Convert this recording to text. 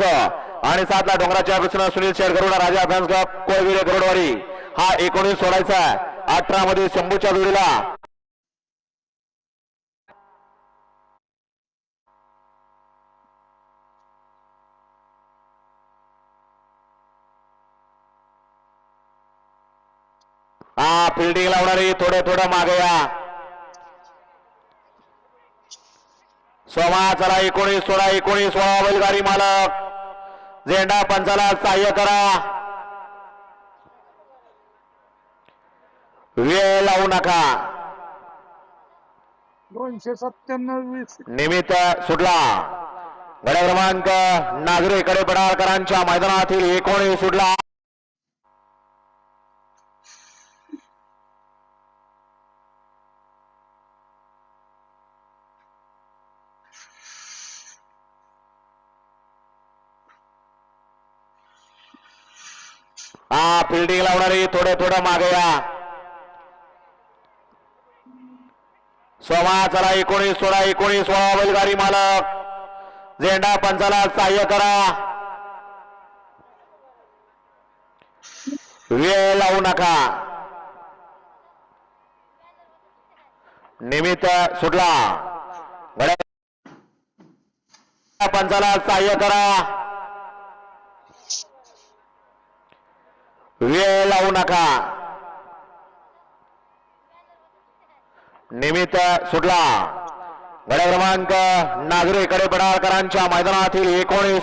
आणि सातला डोंगराच्या कृष्ण सुनील शेठ गरुडा राजा फॅन्स क्लब कोळविरे हा एकोणीस सोडायचा अठरा मध्ये शंभूच्या जोडीला. हा फिल्डिंग लावणारी थोड्या थोडं मागे या. सोमा चला एकोणीस सोळा एकोणीस सोळा बैलगाडी मालक. झेंडा पंचाला सहाय्य करा. वेळ लावू नका. दोनशे सत्त्याण्णव वीस. निमित्त सुटला. गड्या क्रमांक नागरेकडे पडाळकरांच्या मैदानातील एकोणीस सुटला. हा फिल्डिंग लावणारी थोडं थोडं मागे या. सोमा चला एकोणीस सोळा एकोणीस सोळा बैलगाडी मालक. झेंडा पंचाला सहाय्य करा. वेळ लावू नका. निमित्त सुटला. पंचाला सहाय्य करा. वेळ लावू नका. निमित्त सुटला. गड्या क्रमांक नागरेकडे पडाळकरांच्या मैदानातील एकोणीस